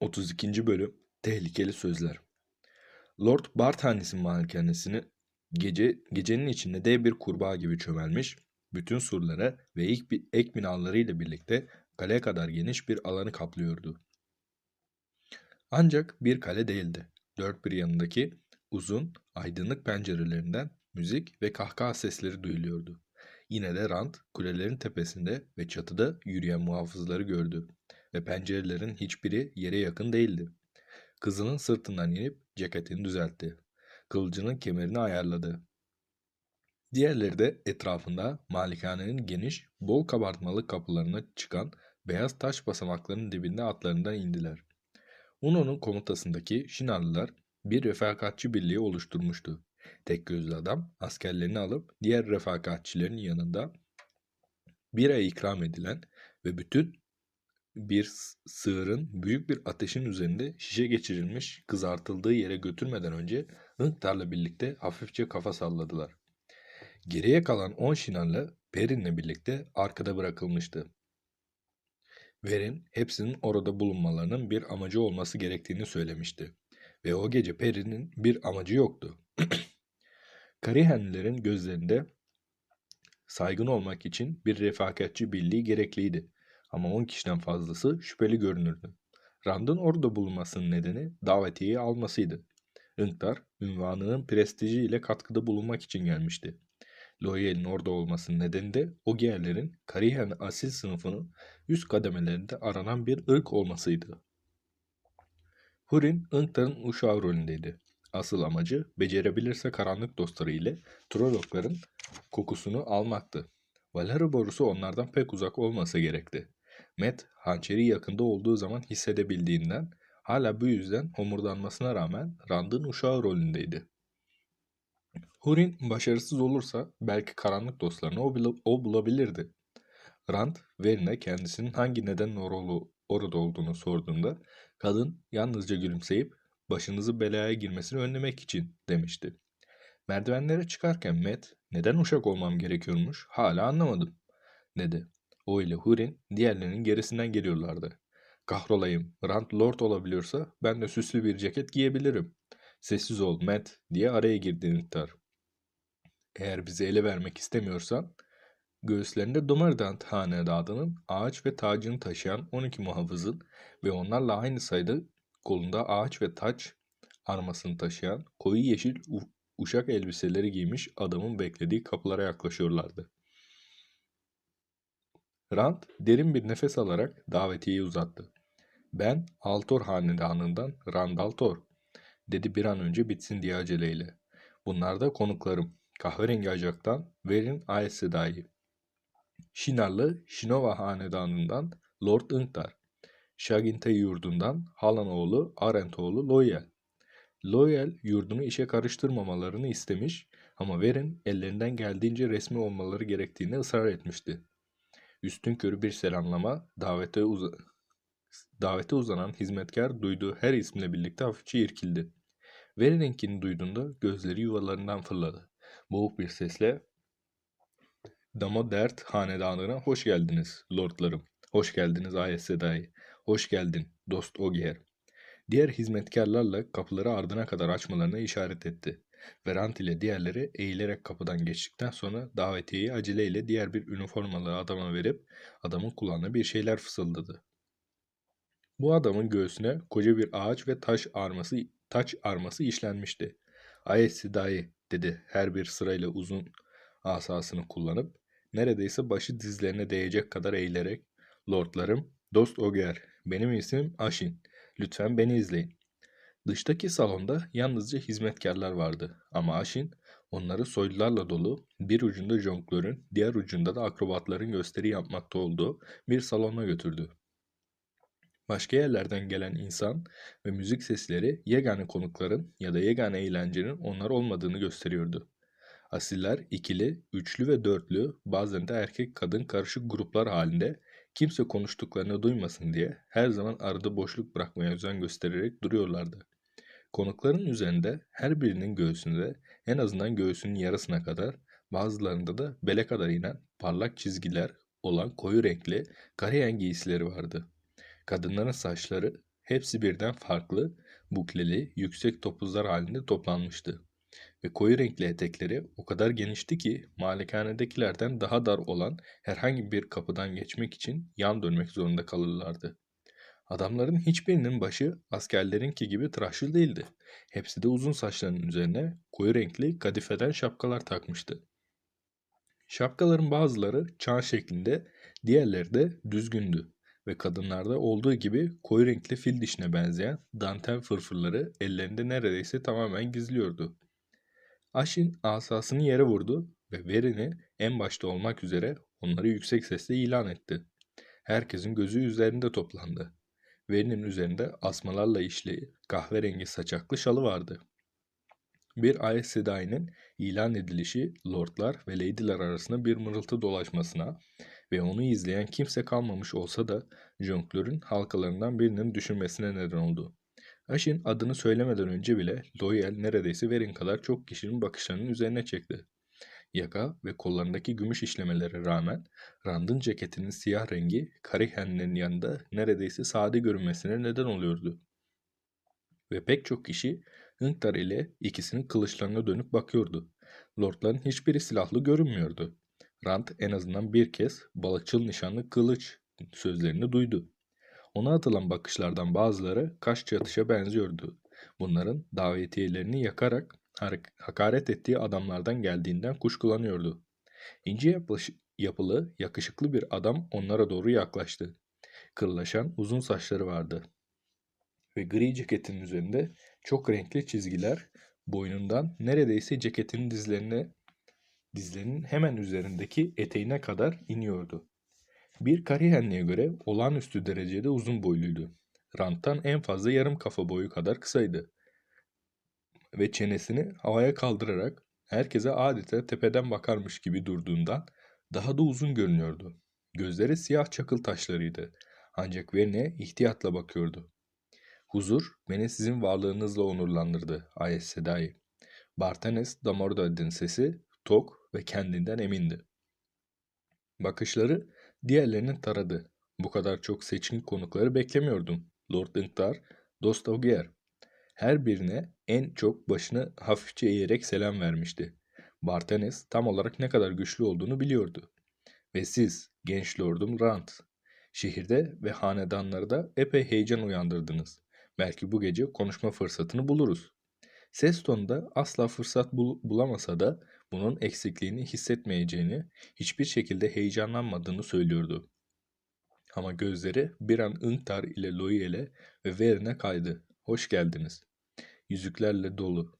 32. Bölüm Tehlikeli Sözler Lord Barthanes'in malikanesini gece gecenin içinde dev bir kurbağa gibi çömelmiş, bütün surlara ve ilk bir ek binalarıyla birlikte kaleye kadar geniş bir alanı kaplıyordu. Ancak bir kale değildi. Dört bir yanındaki uzun, aydınlık pencerelerinden müzik ve kahkaha sesleri duyuluyordu. Yine de Rand kulelerin tepesinde ve çatıda yürüyen muhafızları gördü ve pencerelerin hiçbiri yere yakın değildi. Kızının sırtından inip ceketini düzeltti. Kılıcının kemerini ayarladı. Diğerleri de etrafında malikanenin geniş, bol kabartmalı kapılarına çıkan beyaz taş basamakların dibinde atlarından indiler. Uno'nun komutasındaki Şinarlılar bir refakatçi birliği oluşturmuştu. Tek gözlü adam askerlerini alıp diğer refakatçilerin yanında bir ay ikram edilen ve bütün bir sığırın büyük bir ateşin üzerinde şişe geçirilmiş kızartıldığı yere götürmeden önce Hınktar'la birlikte hafifçe kafa salladılar. Geriye kalan 10 şinarlı Perin'le birlikte arkada bırakılmıştı. Verin hepsinin orada bulunmalarının bir amacı olması gerektiğini söylemişti. Ve o gece Perin'in bir amacı yoktu. Karihenlilerin gözlerinde saygın olmak için bir refakatçi birliği gerekliydi. Ama 10 kişiden fazlası şüpheli görünürdü. Rand'ın orada bulunmasının nedeni davetiyeyi almasıydı. Inktar, ünvanının prestijiyle katkıda bulunmak için gelmişti. Loyal'in orada olmasının nedeni de Ogierlerin Karihen asil sınıfının üst kademelerinde aranan bir ırk olmasıydı. Hurin, Inktar'ın uşağı rolündeydi. Asıl amacı becerebilirse karanlık dostları ile Trolokların kokusunu almaktı. Valeri borusu onlardan pek uzak olmasa gerekti. Matt, hançeri yakında olduğu zaman hissedebildiğinden, hala bu yüzden homurdanmasına rağmen Rand'ın uşağı rolündeydi. Hurin başarısız olursa belki karanlık dostlarını o, o bulabilirdi. Rand, Verin'e kendisinin hangi nedenle orada, orada olduğunu sorduğunda kadın yalnızca gülümseyip başınızı belaya girmesini önlemek için demişti. Merdivenlere çıkarken Matt neden uşak olmam gerekiyormuş hala anlamadım dedi. O ile Hurin diğerlerinin gerisinden geliyorlardı. Kahrolayım Rand Lord olabiliyorsa ben de süslü bir ceket giyebilirim. Sessiz ol Matt diye araya girdi Niktar. Eğer bizi ele vermek istemiyorsan göğüslerinde Domardant hanedanının ağaç ve tacını taşıyan 12 muhafızın ve onlarla aynı sayıda kolunda ağaç ve taç armasını taşıyan koyu yeşil uşak elbiseleri giymiş adamın beklediği kapılara yaklaşıyorlardı. Rand derin bir nefes alarak davetiyeyi uzattı. Ben Altor hanedanından Rand Altor, dedi bir an önce bitsin diye aceleyle. Bunlar da konuklarım. Kahverengi acaktan Verin Aesedai. Şinarlı Şinova hanedanından Lord Inktar. Şagintay yurdundan Halanoğlu Arentoğlu Loyal. Loyal yurdunu işe karıştırmamalarını istemiş ama Verin ellerinden geldiğince resmi olmaları gerektiğini ısrar etmişti. Üstünkörü bir selamlama davete, uza- davete uzanan hizmetkar duyduğu her isimle birlikte hafifçe irkildi. Verin'inkini duyduğunda gözleri yuvalarından fırladı. Boğuk bir sesle Damodert hanedanına hoş geldiniz lordlarım. Hoş geldiniz Ayet Sedai. Hoş geldin dost Ogier. Diğer hizmetkarlarla kapıları ardına kadar açmalarına işaret etti. Verant ile diğerleri eğilerek kapıdan geçtikten sonra davetiyeyi aceleyle diğer bir üniformalı adama verip adamın kulağına bir şeyler fısıldadı. Bu adamın göğsüne koca bir ağaç ve taş arması taç arması işlenmişti. Ayet Sedai dedi her bir sırayla uzun asasını kullanıp neredeyse başı dizlerine değecek kadar eğilerek Lordlarım, dost Oger, benim ismim Aşin. Lütfen beni izleyin. Dıştaki salonda yalnızca hizmetkarlar vardı ama Aşin onları soylularla dolu bir ucunda jonglörün diğer ucunda da akrobatların gösteri yapmakta olduğu bir salona götürdü. Başka yerlerden gelen insan ve müzik sesleri yegane konukların ya da yegane eğlencenin onlar olmadığını gösteriyordu. Asiller ikili, üçlü ve dörtlü, bazen de erkek kadın karışık gruplar halinde kimse konuştuklarını duymasın diye her zaman arada boşluk bırakmaya özen göstererek duruyorlardı. Konukların üzerinde her birinin göğsünde en azından göğsünün yarısına kadar bazılarında da bele kadar inen parlak çizgiler olan koyu renkli kariyen giysileri vardı. Kadınların saçları hepsi birden farklı, bukleli, yüksek topuzlar halinde toplanmıştı. Ve koyu renkli etekleri o kadar genişti ki malikanedekilerden daha dar olan herhangi bir kapıdan geçmek için yan dönmek zorunda kalırlardı. Adamların hiçbirinin başı askerlerinki gibi tıraşlı değildi. Hepsi de uzun saçlarının üzerine koyu renkli kadifeden şapkalar takmıştı. Şapkaların bazıları çan şeklinde, diğerleri de düzgündü ve kadınlarda olduğu gibi koyu renkli fil dişine benzeyen dantel fırfırları ellerinde neredeyse tamamen gizliyordu. Aşin asasını yere vurdu ve Verin'i en başta olmak üzere onları yüksek sesle ilan etti. Herkesin gözü üzerinde toplandı. Verin'in üzerinde asmalarla işli kahverengi saçaklı şalı vardı. Bir Aes Sedai'nin ilan edilişi lordlar ve lady'ler arasında bir mırıltı dolaşmasına ve onu izleyen kimse kalmamış olsa da jonglörün halkalarından birinin düşürmesine neden oldu. Aşin adını söylemeden önce bile Loyal neredeyse Verin kadar çok kişinin bakışlarının üzerine çekti. Yaka ve kollarındaki gümüş işlemelere rağmen Rand'ın ceketinin siyah rengi Karihen'in yanında neredeyse sade görünmesine neden oluyordu. Ve pek çok kişi Hınktar ile ikisinin kılıçlarına dönüp bakıyordu. Lordların hiçbiri silahlı görünmüyordu. Rand en azından bir kez balıkçıl nişanlı kılıç sözlerini duydu. Ona atılan bakışlardan bazıları kaş çatışa benziyordu. Bunların davetiyelerini yakarak hakaret ettiği adamlardan geldiğinden kuşkulanıyordu. İnce yapılı, yakışıklı bir adam onlara doğru yaklaştı. Kırlaşan uzun saçları vardı. Ve gri ceketin üzerinde çok renkli çizgiler boynundan neredeyse ceketin dizlerine dizlerinin hemen üzerindeki eteğine kadar iniyordu. Bir Karihenli'ye göre olağanüstü derecede uzun boyluydu. Ranttan en fazla yarım kafa boyu kadar kısaydı. Ve çenesini havaya kaldırarak herkese adeta tepeden bakarmış gibi durduğundan daha da uzun görünüyordu. Gözleri siyah çakıl taşlarıydı. Ancak Verne ihtiyatla bakıyordu. Huzur beni sizin varlığınızla onurlandırdı Ayes Sedai. Bartanes Damordad'in sesi tok ve kendinden emindi. Bakışları diğerlerinin taradı. Bu kadar çok seçkin konukları beklemiyordum. Lord Ingtar, Dostogier. Her birine en çok başını hafifçe eğerek selam vermişti. Bartanes tam olarak ne kadar güçlü olduğunu biliyordu. Ve siz, genç lordum Rand, şehirde ve hanedanlarda epey heyecan uyandırdınız. Belki bu gece konuşma fırsatını buluruz. Ses tonunda asla fırsat bul bulamasa da bunun eksikliğini hissetmeyeceğini, hiçbir şekilde heyecanlanmadığını söylüyordu. Ama gözleri bir an Inktar ile Loyel'e ve Verin'e kaydı. Hoş geldiniz. Yüzüklerle dolu.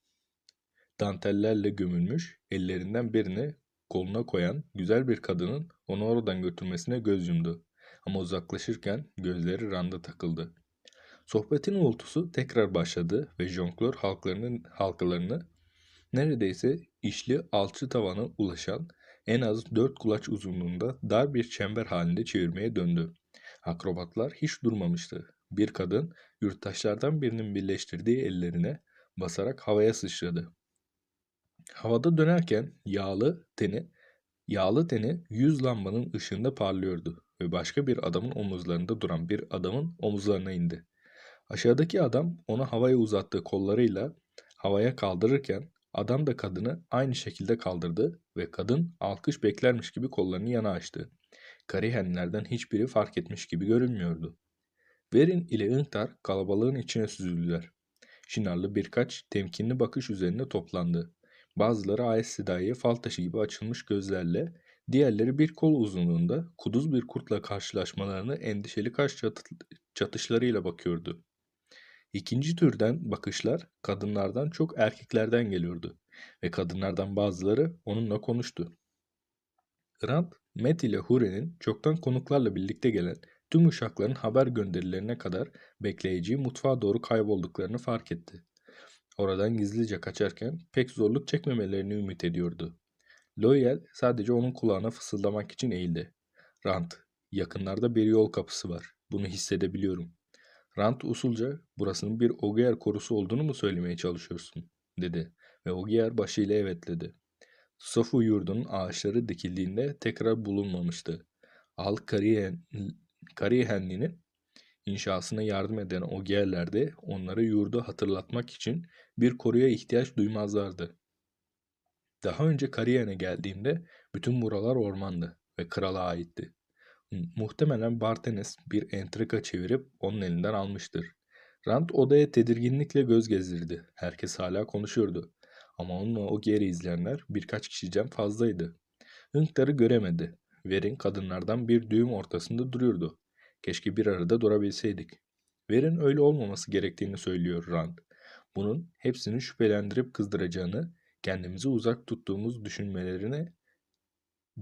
Dantellerle gömülmüş, ellerinden birini koluna koyan güzel bir kadının onu oradan götürmesine göz yumdu. Ama uzaklaşırken gözleri Rand'a takıldı. Sohbetin uğultusu tekrar başladı ve jonglör halklarının halkalarını neredeyse işli alçı tavana ulaşan en az dört kulaç uzunluğunda dar bir çember halinde çevirmeye döndü. Akrobatlar hiç durmamıştı. Bir kadın yurttaşlardan birinin birleştirdiği ellerine basarak havaya sıçradı. Havada dönerken yağlı teni, yağlı teni yüz lambanın ışığında parlıyordu ve başka bir adamın omuzlarında duran bir adamın omuzlarına indi. Aşağıdaki adam onu havaya uzattığı kollarıyla havaya kaldırırken adam da kadını aynı şekilde kaldırdı ve kadın alkış beklermiş gibi kollarını yana açtı. Karihenlerden hiçbiri fark etmiş gibi görünmüyordu. Verin ile Inktar kalabalığın içine süzüldüler. Şinarlı birkaç temkinli bakış üzerine toplandı. Bazıları Aes Sedai'ye fal taşı gibi açılmış gözlerle, diğerleri bir kol uzunluğunda kuduz bir kurtla karşılaşmalarını endişeli kaş çatışlarıyla bakıyordu. İkinci türden bakışlar kadınlardan çok erkeklerden geliyordu ve kadınlardan bazıları onunla konuştu. Rand, Met ile Hure'nin çoktan konuklarla birlikte gelen tüm uşakların haber gönderilerine kadar bekleyeceği mutfağa doğru kaybolduklarını fark etti. Oradan gizlice kaçarken pek zorluk çekmemelerini ümit ediyordu. Loyal sadece onun kulağına fısıldamak için eğildi. Rand, yakınlarda bir yol kapısı var. Bunu hissedebiliyorum. Rand usulca burasının bir Ogier korusu olduğunu mu söylemeye çalışıyorsun? dedi ve Ogier başıyla evetledi. Sofu yurdunun ağaçları dikildiğinde tekrar bulunmamıştı. Al Karihenli'nin İnşasına yardım eden o yerlerde onlara yurdu hatırlatmak için bir koruya ihtiyaç duymazlardı. Daha önce Kariyer'e geldiğimde bütün buralar ormandı ve krala aitti. Muhtemelen Bartenes bir entrika çevirip onun elinden almıştır. Rand odaya tedirginlikle göz gezdirdi. Herkes hala konuşuyordu. Ama onunla o geri izleyenler birkaç kişiden fazlaydı. Hınkları göremedi. Verin kadınlardan bir düğüm ortasında duruyordu. Keşke bir arada durabilseydik. Verin öyle olmaması gerektiğini söylüyor Rand. Bunun hepsini şüphelendirip kızdıracağını, kendimizi uzak tuttuğumuz düşünmelerine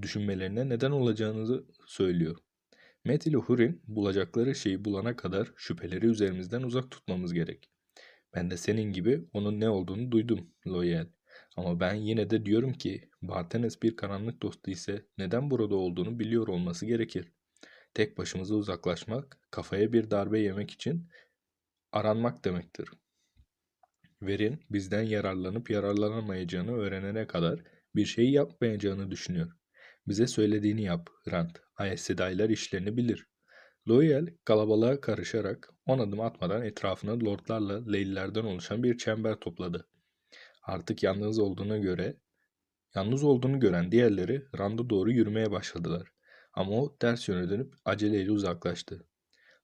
düşünmelerine neden olacağını söylüyor. Matt ile Hurin bulacakları şeyi bulana kadar şüpheleri üzerimizden uzak tutmamız gerek. Ben de senin gibi onun ne olduğunu duydum, Loyal. Ama ben yine de diyorum ki Bartenes bir karanlık dostu ise neden burada olduğunu biliyor olması gerekir. Tek başımıza uzaklaşmak, kafaya bir darbe yemek için aranmak demektir. Verin bizden yararlanıp yararlanamayacağını öğrenene kadar bir şey yapmayacağını düşünüyor. Bize söylediğini yap, Rand. Aes Sedai'ler işlerini bilir. Loyal kalabalığa karışarak on adım atmadan etrafına lordlarla leylilerden oluşan bir çember topladı. Artık yalnız olduğuna göre, yalnız olduğunu gören diğerleri Rand'a doğru yürümeye başladılar. Ama o ters yöne dönüp aceleyle uzaklaştı.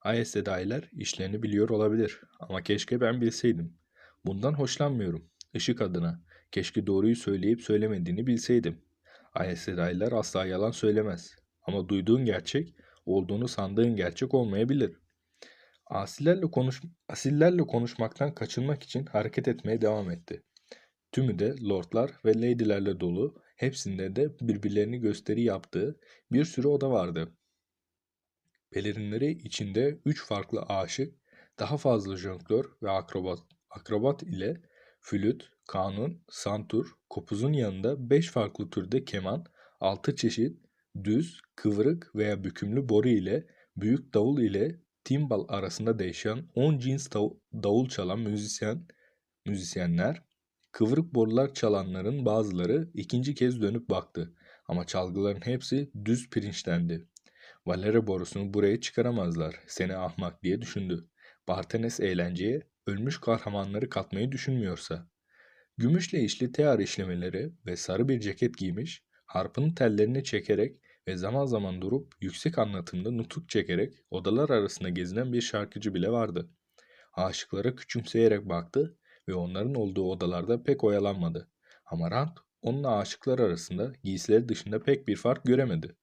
Aes Sedai'ler işlerini biliyor olabilir ama keşke ben bilseydim. Bundan hoşlanmıyorum. Işık adına. Keşke doğruyu söyleyip söylemediğini bilseydim. Ayesiraylar asla yalan söylemez. Ama duyduğun gerçek, olduğunu sandığın gerçek olmayabilir. Asilerle, konuş asillerle konuşmaktan kaçınmak için hareket etmeye devam etti. Tümü de lordlar ve lady'lerle dolu, hepsinde de birbirlerini gösteri yaptığı bir sürü oda vardı. Pelerinleri içinde üç farklı aşık, daha fazla jonglör ve akrobat, akrobat ile flüt, kanun, santur, kopuzun yanında 5 farklı türde keman, 6 çeşit düz, kıvrık veya bükümlü boru ile büyük davul ile timbal arasında değişen 10 cins davul çalan müzisyen müzisyenler, kıvrık borular çalanların bazıları ikinci kez dönüp baktı ama çalgıların hepsi düz pirinçtendi. Valere borusunu buraya çıkaramazlar, seni ahmak diye düşündü. Bartenes eğlenceye ölmüş kahramanları katmayı düşünmüyorsa. Gümüşle işli tear işlemeleri ve sarı bir ceket giymiş, harpının tellerini çekerek ve zaman zaman durup yüksek anlatımda nutuk çekerek odalar arasında gezinen bir şarkıcı bile vardı. Aşıklara küçümseyerek baktı ve onların olduğu odalarda pek oyalanmadı. Ama Rand onunla aşıklar arasında giysileri dışında pek bir fark göremedi.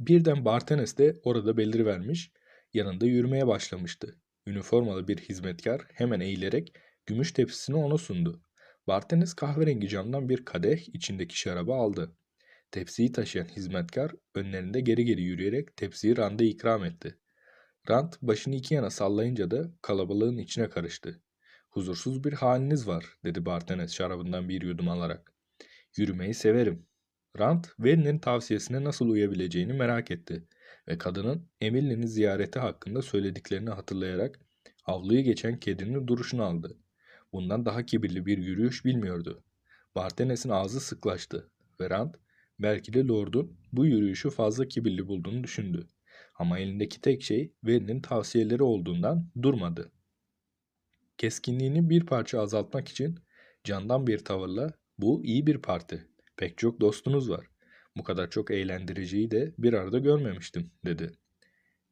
Birden Bartenes de orada belirivermiş, yanında yürümeye başlamıştı. Üniformalı bir hizmetkar hemen eğilerek gümüş tepsisini ona sundu. Bartenes kahverengi camdan bir kadeh içindeki şarabı aldı. Tepsiyi taşıyan hizmetkar önlerinde geri geri yürüyerek tepsiyi Rand'a ikram etti. Rand başını iki yana sallayınca da kalabalığın içine karıştı. Huzursuz bir haliniz var dedi Bartenes şarabından bir yudum alarak. Yürümeyi severim. Rand, Verin'in tavsiyesine nasıl uyabileceğini merak etti ve kadının Emily'nin ziyareti hakkında söylediklerini hatırlayarak avluyu geçen kedinin duruşunu aldı. Bundan daha kibirli bir yürüyüş bilmiyordu. Bartenes'in ağzı sıklaştı ve Rand belki de Lord'un bu yürüyüşü fazla kibirli bulduğunu düşündü. Ama elindeki tek şey Verin'in tavsiyeleri olduğundan durmadı. Keskinliğini bir parça azaltmak için candan bir tavırla bu iyi bir parti. Pek çok dostunuz var. Bu kadar çok eğlendiriciyi de bir arada görmemiştim dedi.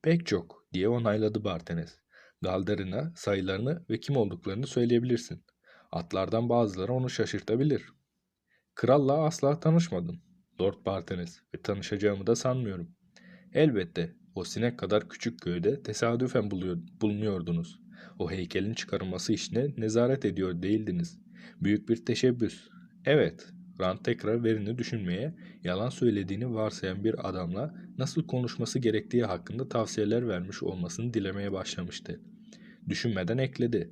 Pek çok diye onayladı Bartenes. Galdarına sayılarını ve kim olduklarını söyleyebilirsin. Atlardan bazıları onu şaşırtabilir. Kralla asla tanışmadım. Lord Bartenes ve tanışacağımı da sanmıyorum. Elbette o sinek kadar küçük köyde tesadüfen bulunuyordunuz. O heykelin çıkarılması işine nezaret ediyor değildiniz. Büyük bir teşebbüs. Evet, Rand tekrar verini düşünmeye, yalan söylediğini varsayan bir adamla nasıl konuşması gerektiği hakkında tavsiyeler vermiş olmasını dilemeye başlamıştı. Düşünmeden ekledi.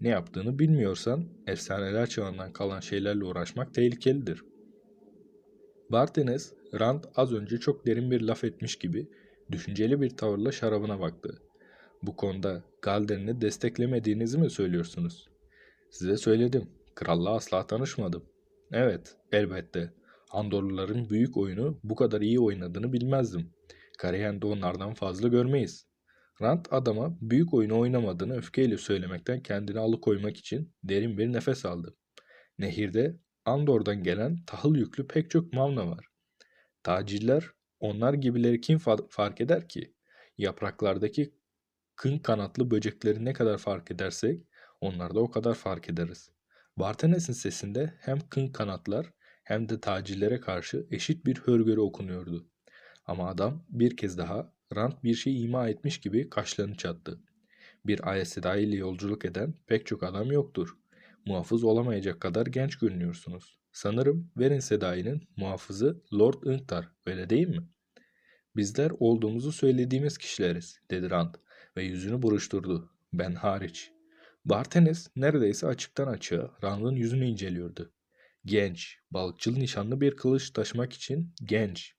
Ne yaptığını bilmiyorsan efsaneler çağından kalan şeylerle uğraşmak tehlikelidir. Bartenes, Rand az önce çok derin bir laf etmiş gibi düşünceli bir tavırla şarabına baktı. Bu konuda Galden'i desteklemediğinizi mi söylüyorsunuz? Size söyledim. Kralla asla tanışmadım. Evet, elbette. Andorluların büyük oyunu bu kadar iyi oynadığını bilmezdim. Karayen'de onlardan fazla görmeyiz. Rand adama büyük oyunu oynamadığını öfkeyle söylemekten kendini alıkoymak için derin bir nefes aldı. Nehirde Andor'dan gelen tahıl yüklü pek çok mavna var. Tacirler onlar gibileri kim fa- fark eder ki? Yapraklardaki kın kanatlı böcekleri ne kadar fark edersek onlar da o kadar fark ederiz. Bartenes'in sesinde hem kın kanatlar hem de tacirlere karşı eşit bir hörgörü okunuyordu. Ama adam bir kez daha Rand bir şey ima etmiş gibi kaşlarını çattı. Bir Aes ile yolculuk eden pek çok adam yoktur. Muhafız olamayacak kadar genç görünüyorsunuz. Sanırım Verin Sedai'nin muhafızı Lord Ingtar, öyle değil mi? Bizler olduğumuzu söylediğimiz kişileriz, dedi Rand ve yüzünü buruşturdu. Ben hariç. Bartenes neredeyse açıktan açığa Rand'ın yüzünü inceliyordu. Genç, balıkçıl nişanlı bir kılıç taşımak için genç.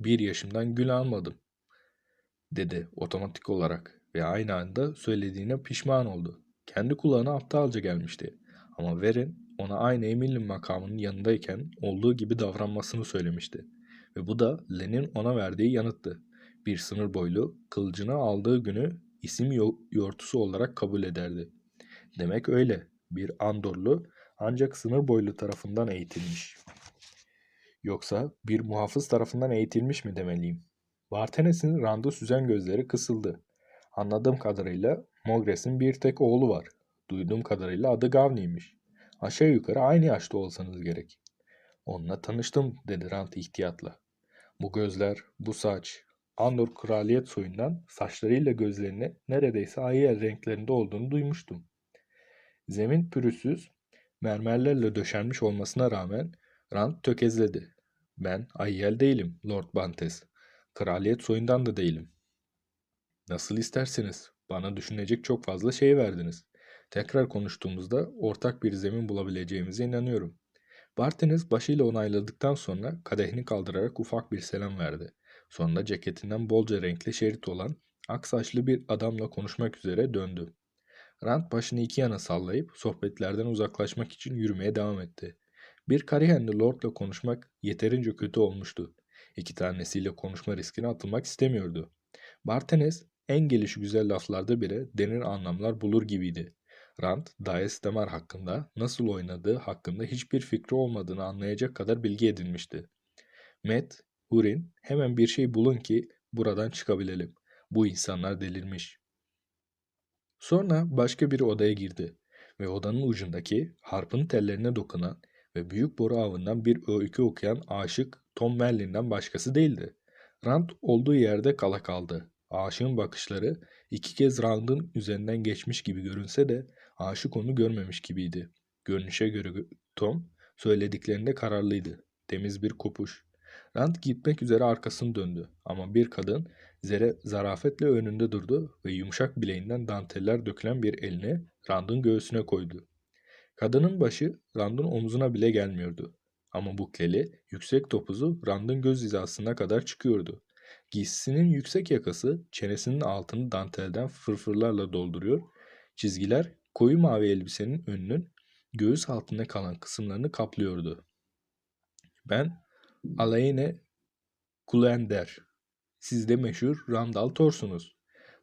Bir yaşımdan gül almadım, dedi otomatik olarak ve aynı anda söylediğine pişman oldu. Kendi kulağına aptalca gelmişti. Ama Verin ona aynı Emil'in makamının yanındayken olduğu gibi davranmasını söylemişti. Ve bu da Len'in ona verdiği yanıttı. Bir sınır boylu kılıcını aldığı günü isim yo- yortusu olarak kabul ederdi. Demek öyle. Bir Andorlu ancak sınır boylu tarafından eğitilmiş. Yoksa bir muhafız tarafından eğitilmiş mi demeliyim? Bartenes'in Rand'ı süzen gözleri kısıldı. Anladığım kadarıyla Mogres'in bir tek oğlu var. Duyduğum kadarıyla adı Gavni'ymiş. Aşağı yukarı aynı yaşta olsanız gerek. Onunla tanıştım dedi Rand ihtiyatla. Bu gözler, bu saç, Andor kraliyet soyundan saçlarıyla gözlerini neredeyse ayı renklerinde olduğunu duymuştum. Zemin pürüzsüz, mermerlerle döşenmiş olmasına rağmen Rand tökezledi. Ben Ayyel değilim, Lord Bantes. Kraliyet soyundan da değilim. Nasıl isterseniz. Bana düşünecek çok fazla şey verdiniz. Tekrar konuştuğumuzda ortak bir zemin bulabileceğimize inanıyorum. Barteniz başıyla onayladıktan sonra kadehini kaldırarak ufak bir selam verdi. Sonra ceketinden bolca renkli şerit olan ak saçlı bir adamla konuşmak üzere döndü. Rand başını iki yana sallayıp sohbetlerden uzaklaşmak için yürümeye devam etti. Bir Karihenli Lord'la konuşmak yeterince kötü olmuştu. İki tanesiyle konuşma riskine atılmak istemiyordu. Bartenes en gelişi güzel laflarda bile derin anlamlar bulur gibiydi. Rand, Daes Daemar hakkında nasıl oynadığı hakkında hiçbir fikri olmadığını anlayacak kadar bilgi edinmişti. Matt, Hurin, hemen bir şey bulun ki buradan çıkabilelim. Bu insanlar delirmiş. Sonra başka bir odaya girdi ve odanın ucundaki harpın tellerine dokunan ve büyük boru avından bir öykü okuyan aşık Tom Merlin'den başkası değildi. Rand olduğu yerde kala kaldı. Aşığın bakışları iki kez Rand'ın üzerinden geçmiş gibi görünse de aşık onu görmemiş gibiydi. Görünüşe göre Tom söylediklerinde kararlıydı. Temiz bir kopuş. Rand gitmek üzere arkasını döndü ama bir kadın zere zarafetle önünde durdu ve yumuşak bileğinden danteller dökülen bir elini Rand'ın göğsüne koydu. Kadının başı Rand'ın omzuna bile gelmiyordu. Ama bukleli, yüksek topuzu Rand'ın göz hizasına kadar çıkıyordu. Giysisinin yüksek yakası çenesinin altını dantelden fırfırlarla dolduruyor, çizgiler koyu mavi elbisenin önünün göğüs altında kalan kısımlarını kaplıyordu. Ben Alaine Kulender. Siz de meşhur Randall Thor'sunuz.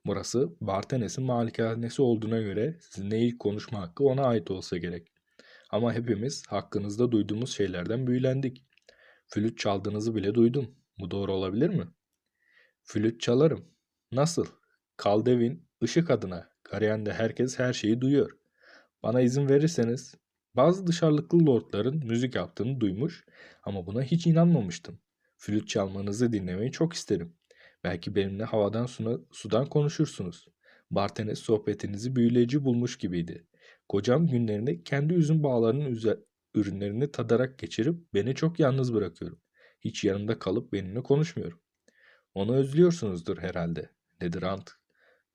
Burası Bartenes'in malikanesi olduğuna göre sizinle ilk konuşma hakkı ona ait olsa gerek. Ama hepimiz hakkınızda duyduğumuz şeylerden büyülendik. Flüt çaldığınızı bile duydum. Bu doğru olabilir mi? Flüt çalarım. Nasıl? Kaldevin, ışık adına. Kariyen'de herkes her şeyi duyuyor. Bana izin verirseniz, bazı dışarılıklı lordların müzik yaptığını duymuş ama buna hiç inanmamıştım. Flüt çalmanızı dinlemeyi çok isterim. Belki benimle havadan suna, sudan konuşursunuz. Bartenes sohbetinizi büyüleyici bulmuş gibiydi. Kocam günlerini kendi üzüm bağlarının ürünlerini tadarak geçirip beni çok yalnız bırakıyorum. Hiç yanında kalıp benimle konuşmuyorum. Onu özlüyorsunuzdur herhalde, dedi Rand,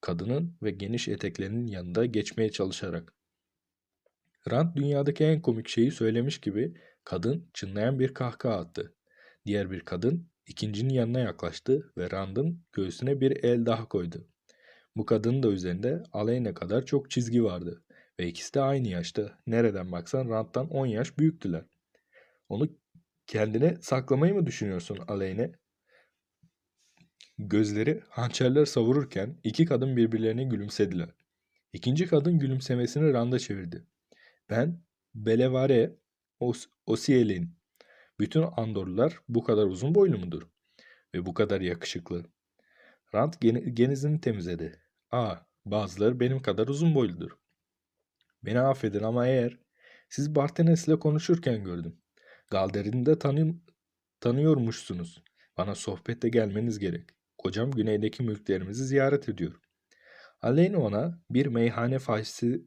kadının ve geniş eteklerinin yanında geçmeye çalışarak. Rand dünyadaki en komik şeyi söylemiş gibi kadın çınlayan bir kahkaha attı. Diğer bir kadın ikincinin yanına yaklaştı ve Rand'ın göğsüne bir el daha koydu. Bu kadının da üzerinde aleyhine kadar çok çizgi vardı ve ikisi de aynı yaşta. Nereden baksan Rand'dan 10 yaş büyüktüler. Onu kendine saklamayı mı düşünüyorsun aleyhine? Gözleri hançerler savururken iki kadın birbirlerine gülümsediler. İkinci kadın gülümsemesini Rand'a çevirdi. Ben Belevare Os Osiel'in. Bütün Andorlular bu kadar uzun boylu mudur? Ve bu kadar yakışıklı. Rand gen- genizini temizledi. Aa, bazıları benim kadar uzun boyludur. Beni affedin ama eğer siz Bartenes'le konuşurken gördüm. Galderin'i de tanı tanıyormuşsunuz. Bana sohbette gelmeniz gerek. Kocam güneydeki mülklerimizi ziyaret ediyor. Aleyna ona bir meyhane fahişesi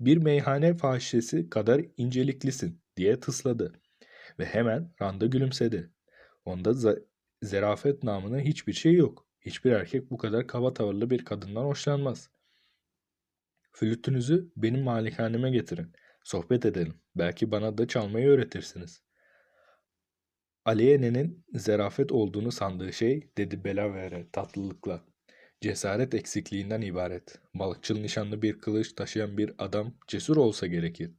bir meyhane fahişesi kadar inceliklisin diye tısladı ve hemen Rand'a gülümsedi. Onda zerafet namına hiçbir şey yok. Hiçbir erkek bu kadar kaba tavırlı bir kadından hoşlanmaz. Flütünüzü benim malikaneme getirin. Sohbet edelim. Belki bana da çalmayı öğretirsiniz. Aliyene'nin zerafet olduğunu sandığı şey, dedi Belavere tatlılıkla. Cesaret eksikliğinden ibaret. Balıkçıl nişanlı bir kılıç taşıyan bir adam cesur olsa gerekir.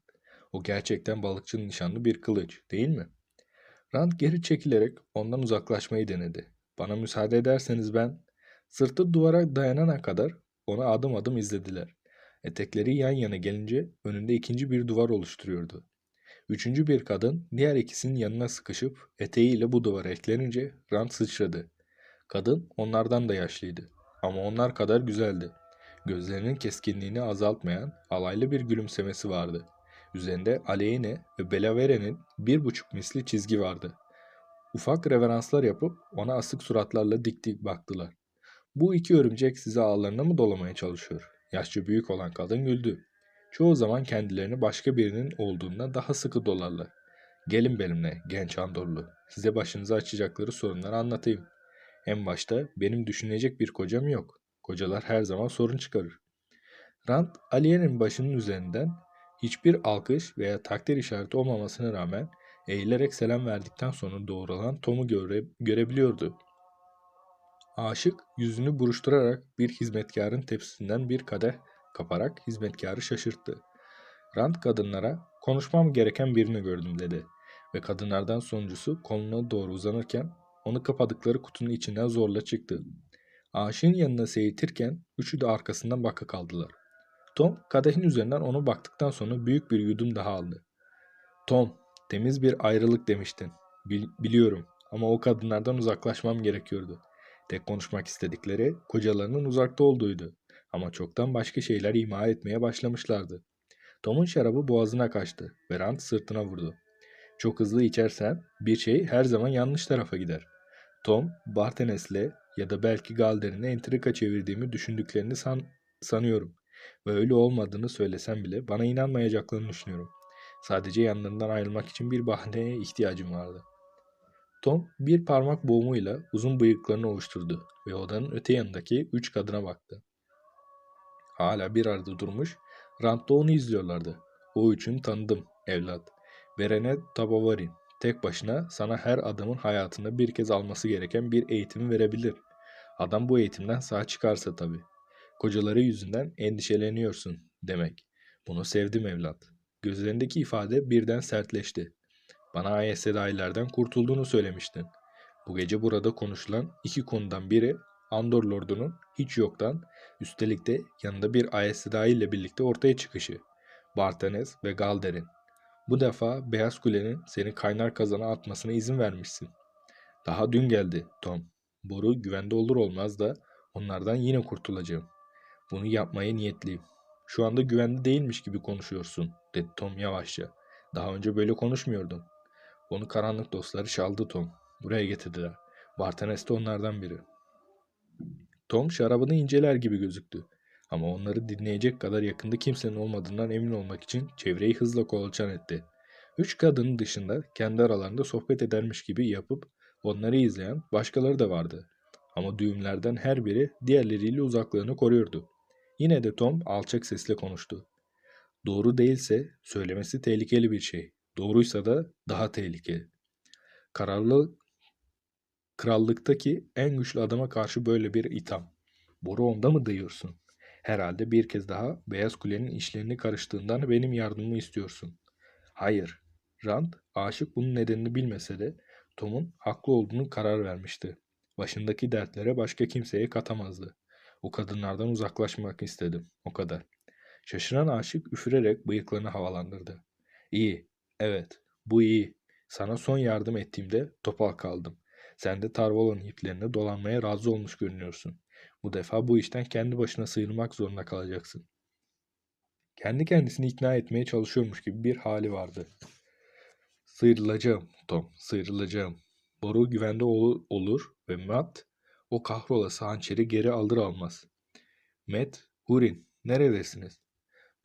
O gerçekten balıkçıl nişanlı bir kılıç, değil mi? Rand geri çekilerek ondan uzaklaşmayı denedi. Bana müsaade ederseniz ben... Sırtı duvara dayanana kadar onu adım adım izlediler. Etekleri yan yana gelince önünde ikinci bir duvar oluşturuyordu. Üçüncü bir kadın diğer ikisinin yanına sıkışıp eteğiyle bu duvara eklenince Rand sıçradı. Kadın onlardan da yaşlıydı ama onlar kadar güzeldi. Gözlerinin keskinliğini azaltmayan alaylı bir gülümsemesi vardı. Üzerinde Aleyne ve Belavere'nin bir buçuk misli çizgi vardı. Ufak reveranslar yapıp ona asık suratlarla dik dik baktılar. Bu iki örümcek size ağlarına mı dolamaya çalışıyor? Yaşça büyük olan kadın güldü. Çoğu zaman kendilerini başka birinin olduğundan daha sıkı dolarlar. Gelin benimle genç Andorlu. Size başınıza açacakları sorunları anlatayım. En başta benim düşünecek bir kocam yok. Kocalar her zaman sorun çıkarır. Rand, Aliye'nin başının üzerinden hiçbir alkış veya takdir işareti olmamasına rağmen eğilerek selam verdikten sonra doğrulan Tom'u göre, görebiliyordu. Aşık yüzünü buruşturarak bir hizmetkarın tepsisinden bir kadeh kaparak hizmetkarı şaşırttı. Rand kadınlara konuşmam gereken birini gördüm dedi ve kadınlardan sonuncusu koluna doğru uzanırken onu kapadıkları kutunun içinden zorla çıktı. Aşığın yanına seyirtirken üçü de arkasından baka kaldılar. Tom kadehin üzerinden onu baktıktan sonra büyük bir yudum daha aldı. Tom, temiz bir ayrılık demiştin. Bil- biliyorum ama o kadınlardan uzaklaşmam gerekiyordu. Tek konuşmak istedikleri kocalarının uzakta olduğuydu. Ama çoktan başka şeyler ima etmeye başlamışlardı. Tom'un şarabı boğazına kaçtı ve Rand sırtına vurdu. Çok hızlı içersen bir şey her zaman yanlış tarafa gider. Tom, Bartenes'le ya da belki Galder'ine entrika çevirdiğimi düşündüklerini san sanıyorum. Ve öyle olmadığını söylesem bile bana inanmayacaklarını düşünüyorum. Sadece yanlarından ayrılmak için bir bahaneye ihtiyacım vardı. Tom bir parmak boğumuyla uzun bıyıklarını ovuşturdu ve odanın öte yanındaki üç kadına baktı. Hala bir arada durmuş, Rand'da onu izliyorlardı. O üçünü tanıdım, evlat. Verene Tabavarin, tek başına sana her adamın hayatında bir kez alması gereken bir eğitimi verebilir. Adam bu eğitimden sağ çıkarsa tabii. Kocaları yüzünden endişeleniyorsun demek. Bunu sevdim evlat. Gözlerindeki ifade birden sertleşti. Bana AES dahilerden kurtulduğunu söylemiştin. Bu gece burada konuşulan iki konudan biri Andor Lordu'nun hiç yoktan üstelik de yanında bir AES ile birlikte ortaya çıkışı. Bartanes ve Galder'in. Bu defa Beyaz Kule'nin seni kaynar kazana atmasına izin vermişsin. Daha dün geldi Tom. Boru güvende olur olmaz da onlardan yine kurtulacağım. Bunu yapmaya niyetliyim. Şu anda güvende değilmiş gibi konuşuyorsun, dedi Tom yavaşça. Daha önce böyle konuşmuyordun. Onu karanlık dostları çaldı Tom. Buraya getirdiler. Bartanes de onlardan biri. Tom şarabını inceler gibi gözüktü. Ama onları dinleyecek kadar yakında kimsenin olmadığından emin olmak için çevreyi hızla kolaçan etti. Üç kadının dışında kendi aralarında sohbet edermiş gibi yapıp onları izleyen başkaları da vardı. Ama düğümlerden her biri diğerleriyle uzaklığını koruyordu. Yine de Tom alçak sesle konuştu. Doğru değilse söylemesi tehlikeli bir şey. Doğruysa da daha tehlikeli. Kararlı krallıktaki en güçlü adama karşı böyle bir itham. Boru onda mı dayıyorsun? Herhalde bir kez daha Beyaz Kule'nin işlerini karıştığından benim yardımımı istiyorsun. Hayır. Rand, aşık bunun nedenini bilmese de Tom'un haklı olduğunu karar vermişti. Başındaki dertlere başka kimseye katamazdı. O kadınlardan uzaklaşmak istedim. O kadar. Şaşıran aşık üfürerek bıyıklarını havalandırdı. İyi, evet, bu iyi. Sana son yardım ettiğimde topal kaldım. Sen de Tarvalon iplerine dolanmaya razı olmuş görünüyorsun. Bu defa bu işten kendi başına sıyırmak zorunda kalacaksın. Kendi kendisini ikna etmeye çalışıyormuş gibi bir hali vardı. Sıyrılacağım Tom, sıyrılacağım. Boru güvende ol- olur ve Matt o kahrolası hançeri geri alır almaz. Matt, Hurin, neredesiniz?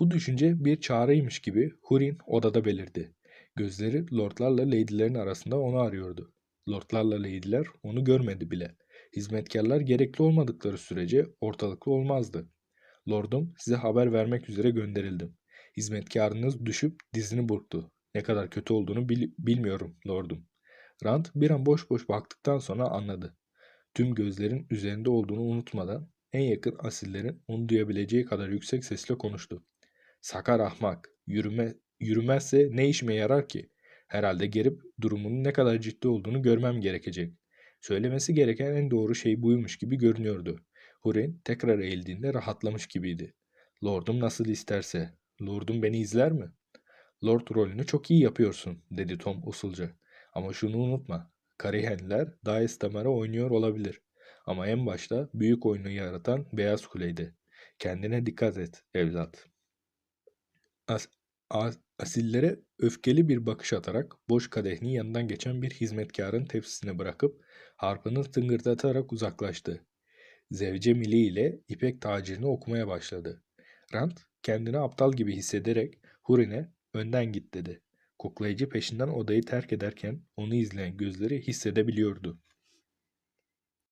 Bu düşünce bir çağrıymış gibi Hurin odada belirdi. Gözleri lordlarla lady'lerin arasında onu arıyordu. Lordlarla lady'ler onu görmedi bile. Hizmetkarlar gerekli olmadıkları sürece ortalıklı olmazdı. Lordum size haber vermek üzere gönderildim. Hizmetkarınız düşüp dizini burktu. Ne kadar kötü olduğunu bil- bilmiyorum lordum. Rand bir an boş boş baktıktan sonra anladı. Tüm gözlerin üzerinde olduğunu unutmadan en yakın asillerin onu duyabileceği kadar yüksek sesle konuştu. Sakar ahmak, yürüme, yürümezse ne işime yarar ki? Herhalde gelip durumunun ne kadar ciddi olduğunu görmem gerekecek. Söylemesi gereken en doğru şey buymuş gibi görünüyordu. Hurin tekrar eğildiğinde rahatlamış gibiydi. Lordum nasıl isterse. Lordum beni izler mi? Lord rolünü çok iyi yapıyorsun, dedi Tom usulca. Ama şunu unutma. Karihenler Daes Damar'a oynuyor olabilir. Ama en başta büyük oyunu yaratan Beyaz Kule'ydi. Kendine dikkat et, evlat. As- as- asillere öfkeli bir bakış atarak boş kadehini yanından geçen bir hizmetkarın tepsisine bırakıp harpını tıngırdatarak uzaklaştı. Zevce Mili ile ipek tacirini okumaya başladı. Rand kendini aptal gibi hissederek Hurin'e önden git dedi. Koklayıcı peşinden odayı terk ederken onu izleyen gözleri hissedebiliyordu.